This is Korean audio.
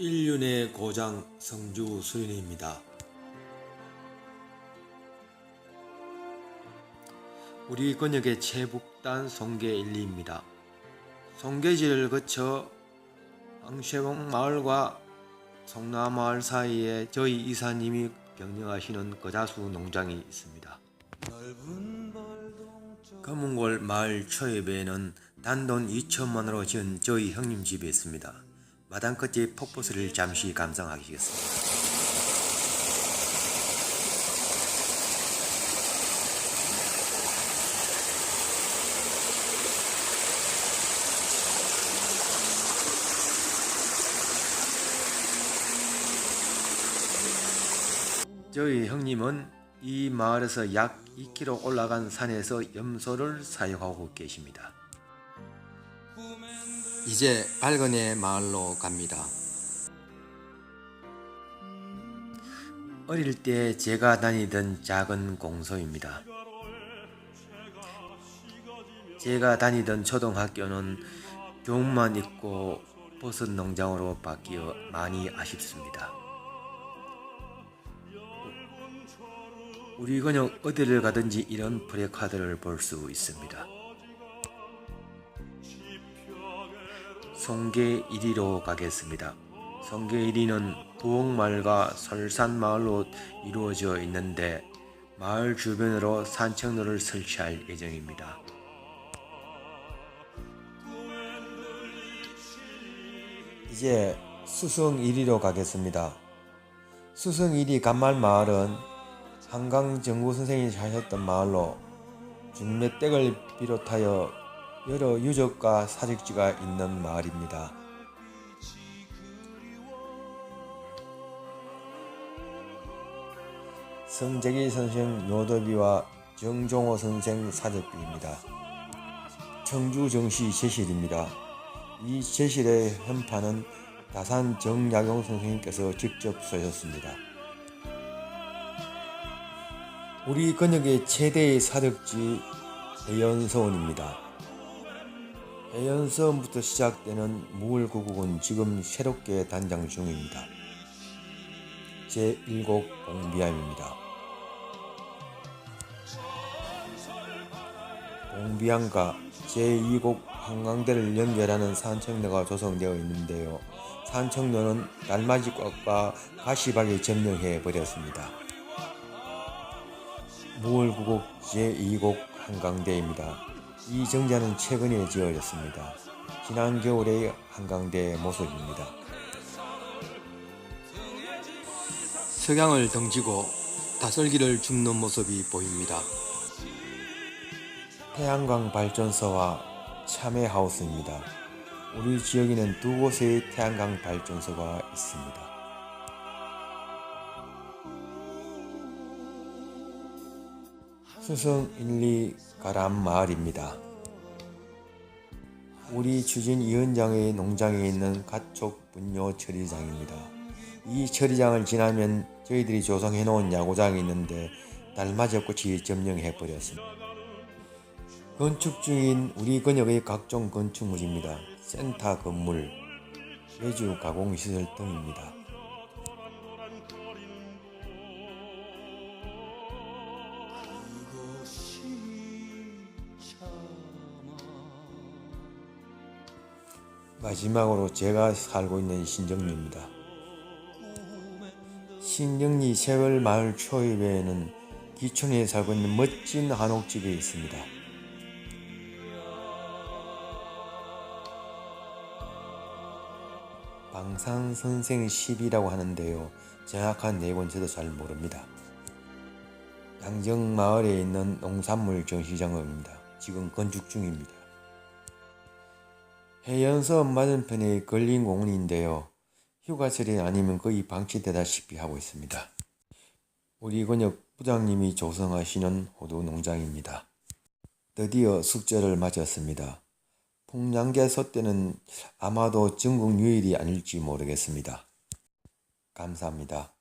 인륜의 고장 성주 수인입니다. 우리 권역의 최북단 송계 1, 2입니다. 송계지를 거쳐 황쉐봉 마을과 송나마을 사이에 저희 이사님이 경영하시는 거자수 농장이 있습니다. 검은골 마을 초입에는 단돈 2천만으로 지은 저희 형님 집이 있습니다. 마당 끝의 폭포수를 잠시 감상하시겠습니다. 저희 형님은 이 마을에서 약 2km 올라간 산에서 염소를 사육하고 계십니다. 이제 밝은의 마을로 갑니다. 어릴 때 제가 다니던 작은 공소입니다. 제가 다니던 초등학교는 교문만 있고 버섯 농장으로 바뀌어 많이 아쉽습니다. 우리 그냥 어디를 가든지 이런 프레카드를 볼 수 있습니다. 송계 1위로 가겠습니다. 송계 1위는 부엌마을과 설산마을로 이루어져 있는데 마을 주변으로 산책로를 설치할 예정입니다. 이제 수성 1위로 가겠습니다. 수성 1위 간말 마을은 한강 정구 선생이 사셨던 마을로 중매댁을 비롯하여 여러 유적과 사직지가 있는 마을입니다. 성재기 선생 묘도비와 정종호 선생 사적비입니다. 청주 정시 제실입니다. 이 제실의 현판은 다산 정약용 선생님께서 직접 쓰셨습니다. 우리 근역의 최대의 사적지 해연서원입니다. 해연서원부터 시작되는 무을구국은 지금 새롭게 단장 중입니다. 제1곡 봉비암입니다. 봉비암과 제2곡 한강대를 연결하는 산청로가 조성되어 있는데요. 산청로는 달맞이꽃과 가시박이 점령해 버렸습니다. 무월구곡 제2곡 한강대입니다. 이 정자는 최근에 지어졌습니다. 지난 겨울의 한강대 모습입니다. 석양을 덩지고 다슬기를 줍는 모습이 보입니다. 태양광 발전소와 참외하우스입니다. 우리 지역에는 두 곳의 태양광 발전소가 있습니다. 수성 1, 2 가람 마을입니다. 우리 추진 위원장의 농장에 있는 가축 분뇨 처리장입니다. 이 처리장을 지나면 저희들이 조성해 놓은 야구장이 있는데 달맞이 꽃이 점령해 버렸습니다. 건축 중인 우리 근역의 각종 건축물입니다. 센터 건물, 외주 가공시설 등입니다. 마지막으로 제가 살고 있는 신정리입니다. 신정리 세월 마을 초입에는 기촌에 살고 있는 멋진 한옥집이 있습니다. 방산 선생 10이라고 하는데요. 정확한 내용은 저도 잘 모릅니다. 양정 마을에 있는 농산물 전시장입니다. 지금 건축 중입니다. 해연서 맞은편에 걸린 공원인데요. 휴가철이 아니면 거의 방치되다시피 하고 있습니다. 우리 권역 부장님이 조성하시는 호두 농장입니다. 드디어 숙제를 마쳤습니다. 풍량계 소때는 아마도 전국 유일이 아닐지 모르겠습니다. 감사합니다.